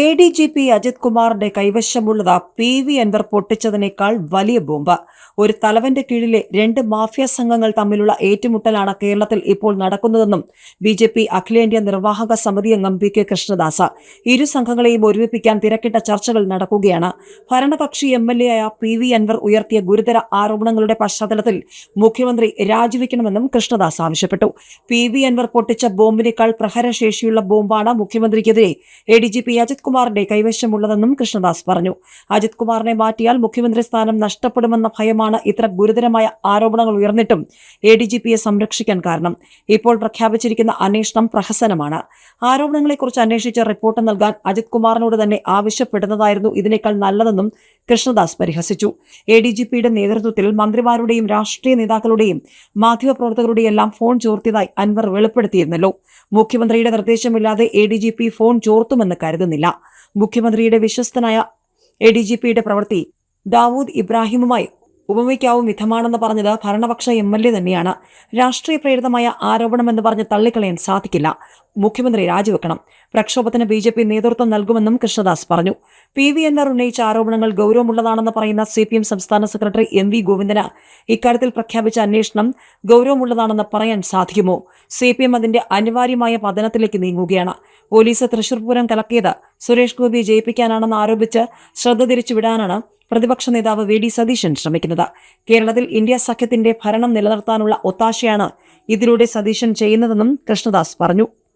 A D G P Ajith കുമാറിന്റെ കൈവശമുള്ളത് P V Anvar പൊട്ടിച്ചതിനേക്കാൾ വലിയ ബോംബ്. ഒരു തലവന്റെ കീഴിലെ രണ്ട് മാഫിയ സംഘങ്ങൾ തമ്മിലുള്ള ഏറ്റുമുട്ടലാണ് കേരളത്തിൽ ഇപ്പോൾ നടക്കുന്നതെന്നും ബി ജെ പി അഖിലേന്ത്യാ നിർവാഹക സമിതി അംഗം പി കെ കൃഷ്ണദാസ്. ഇരു സംഘങ്ങളെയും ഒരുമിപ്പിക്കാൻ തിരക്കിട്ട ചർച്ചകൾ നടക്കുകയാണ്. ഭരണകക്ഷി എം എൽ എ ആയ പി വി അൻവർ ഉയർത്തിയ ഗുരുതര ആരോപണങ്ങളുടെ പശ്ചാത്തലത്തിൽ മുഖ്യമന്ത്രി രാജിവെക്കണമെന്നും കൃഷ്ണദാസ് ആവശ്യപ്പെട്ടു. പി വി അൻവർ പൊട്ടിച്ച ബോംബിനേക്കാൾ പ്രഹരശേഷിയുള്ള ബോംബാണ് മുഖ്യമന്ത്രിക്കെതിരെ A D G P Ajith കുമാറിന്റെ കൈവശമുള്ളതെന്നും കൃഷ്ണദാസ് പറഞ്ഞു. അജിത് കുമാറിനെ മാറ്റിയാൽ മുഖ്യമന്ത്രി സ്ഥാനം നഷ്ടപ്പെടുമെന്ന ഭയമാണ് ഇത്ര ഗുരുതരമായ ആരോപണങ്ങൾ ഉയർന്നിട്ടും എ ഡി ജി പിയെ സംരക്ഷിക്കാൻ കാരണം. ഇപ്പോൾ പ്രഖ്യാപിച്ചിരിക്കുന്ന അന്വേഷണം പ്രഹസനമാണ്. ആരോപണങ്ങളെക്കുറിച്ച് അന്വേഷിച്ച് റിപ്പോർട്ട് നൽകാൻ അജിത് കുമാറിനോട് തന്നെ ആവശ്യപ്പെടുന്നതായിരുന്നു ഇതിനേക്കാൾ നല്ലതെന്നും കൃഷ്ണദാസ് പരിഹസിച്ചു. എ ഡി ജി പിയുടെ നേതൃത്വത്തിൽ മന്ത്രിമാരുടെയും രാഷ്ട്രീയ നേതാക്കളുടെയും മാധ്യമപ്രവർത്തകരുടെയും എല്ലാം ഫോൺ ചോർത്തിയതായി അൻവർ വെളിപ്പെടുത്തിയിരുന്നല്ലോ. മുഖ്യമന്ത്രിയുടെ നിർദ്ദേശമില്ലാതെ A D G P phone ചോർത്തുമെന്ന് കരുതുന്നില്ല. മുഖ്യമന്ത്രിയുടെ വിശ്വസ്തനായ എ ഡി ജി പിയുടെ പ്രവൃത്തി ദാവൂദ് ഇബ്രാഹിമുമായി ഉപമിക്കാവും വിധമാണെന്ന് പറഞ്ഞത് ഭരണപക്ഷ എം എൽ എ തന്നെയാണ്. രാഷ്ട്രീയ പ്രേരിതമായ ആരോപണമെന്ന് പറഞ്ഞ് തള്ളിക്കളയാൻ സാധിക്കില്ല. മുഖ്യമന്ത്രി രാജിവെക്കണം. പ്രക്ഷോഭത്തിന് ബി ജെ പി നേതൃത്വം നൽകുമെന്നും കൃഷ്ണദാസ് പറഞ്ഞു. പി വി ഉന്നയിച്ച ആരോപണങ്ങൾ ഗൗരവമുള്ളതാണെന്ന് പറയുന്ന സി പി എം സംസ്ഥാന സെക്രട്ടറി എം വി ഗോവിന്ദന് ഇക്കാര്യത്തിൽ പ്രഖ്യാപിച്ച അന്വേഷണം ഗൗരവമുള്ളതാണെന്ന് പറയാൻ സാധിക്കുമോ? സി പി എം അതിന്റെ അനിവാര്യമായ പതനത്തിലേക്ക് നീങ്ങുകയാണ്. പോലീസ് തൃശൂർ പൂരം കലക്കിയത് സുരേഷ് ഗോപിയെ ജയിപ്പിക്കാനാണെന്ന് ആരോപിച്ച് ശ്രദ്ധ തിരിച്ചുവിടാനാണ് പ്രതിപക്ഷ നേതാവ് വി ഡി സതീശൻ ശ്രമിക്കുന്നത്. കേരളത്തിൽ ഇന്ത്യ സഖ്യത്തിന്റെ ഭരണം നിലനിർത്താനുള്ള ഒത്താശയാണ് ഇതിലൂടെ സതീശൻ ചെയ്യുന്നതെന്നും കൃഷ്ണദാസ് പറഞ്ഞു.